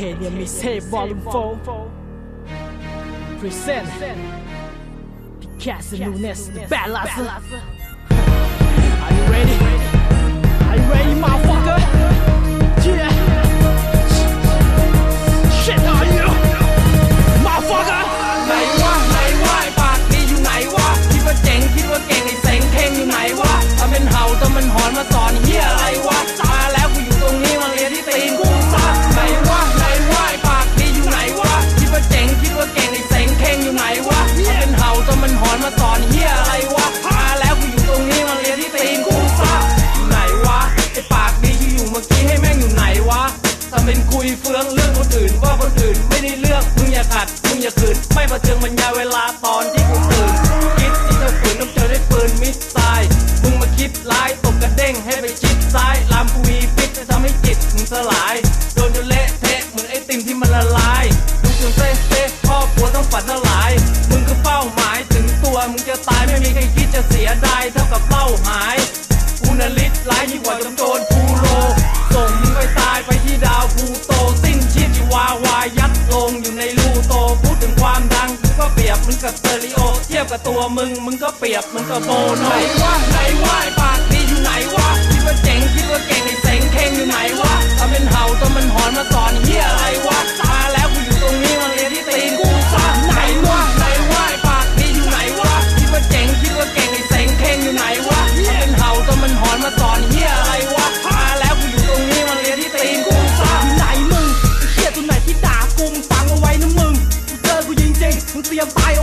Mixtape Volume 4 Present Picasso Nunes The Ballas Are you ready? Are you ready ไหนวะทำเป็นเห่าจนมันหอนมาสอนเฮียอะไรวะมาแล้วกูอยู่ตรงนี้มาเรียนที่ตีนกูซะอยู่ไหนวะไอปากดีที่อยู่เมื่อกี้ให้แม่งอยู่ไหนวะทำเป็นคุยเฟืองเรื่องคนอื่นว่าคนอื่นไม่ได้เลือกมึงอย่าขัดมึงอย่าขืนไม่ประเทืองบรรยาเวลา จะตายไม่มีใครคิดจะเสียดายเท่ากับเล่าหายอุณลิตร้ายยิ่งกว่าจำโจรพูโล ส่งมึงไปตายไปที่ดาวพูโต สิ้นชีพชีวาวายัดลงอยู่ในรูโต พูดถึงความดังกูก็เปรียบมึงกับเตอริโอ เทียบกับตัวมึงมึงก็เปรียบมึงกับโบโนไหนวะไหนวะปากดีอยู่ไหนวะคิดว่าเจ๋งคิดว่าเก่ง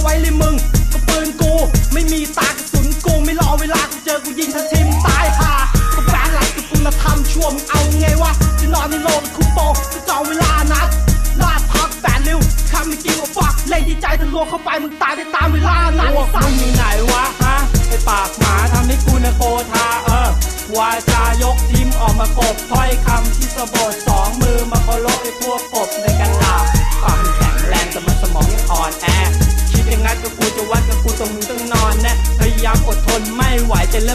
ว้เลยมึงก็ปืนกู ไม่มีตากระสุนกูไม่รอเวลากูเจอกูยิงทันทีมตายห่าก็แปลหลักกับคุณธรรมชั่วมึงเอาไงวะจะนอนในโรงคุปโปจะจองเวลานัดลาดพักแปดริ้วคำไม่จริงว่าฟักเล่นดีใจทะลวงเข้าไปมึงตายได้ตามเวลานัดพวกสัมึงอยู่ไหนวะฮะไอปากหมาทำให้กูนะโกธาเออวาจายกทีมออกมากบถ้อยคำที่สะบด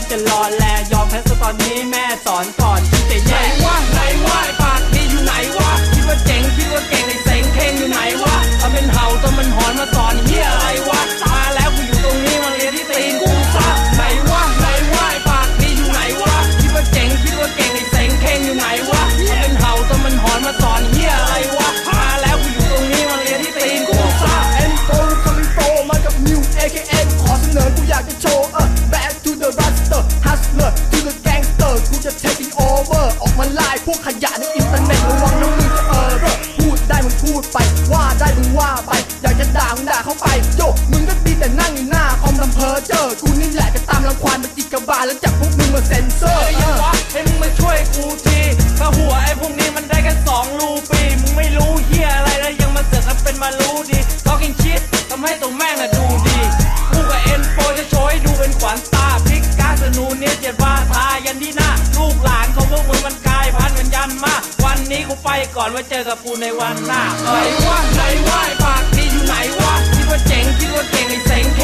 มจะรอแลยอมแพ้ซะตอนนี้แม่สอนก่อนที่จะแย่ไหนวะไหนวะไอปากดีอยู่ไหนวะคิดว่าเจ๋งคิดว่าเก่งไอเสงเข่งอยู่ไหนวะทำเป็นเห่าทำเป็นหอนมาสอนเฮียอะไรวะมาแล้วกูอยู่ตรงนี้มาเรียนที่ตีนกูซะไหนวะไหนวะไอปากดีอยู่ไหนวะคิดว่าเจ๋งคิดว่าเก่งไอเสงเข่งอยู่ไหนวะทำเป็นเห่าทำเป็นหอนมาสอนเฮียอะไรวะมาแล้วกูอยู่ตรงนี้มาเรียนที่ตีนกูซะเอ็นโฟคำเป็นโฟมากับนิว AKA ขยะในอินเทอร์เน็ตระวังนะมึงจะเออเรอพูดได้มึงพูดไป ว่าได้มึงว่าไป อยากจะด่ามึงด่าเข้าไปโยมึงก็ดีแต่นั่งอยู่หน้าคอมทำเพอเจอกู มา วันนี้กูไปก่อนไว้เจอกับกูในวันหน้าไหนวะไหนวะปากดีอยู่ไหนวะคิดว่าเจ๋งคิดว่าเก่งไอ้เสงเท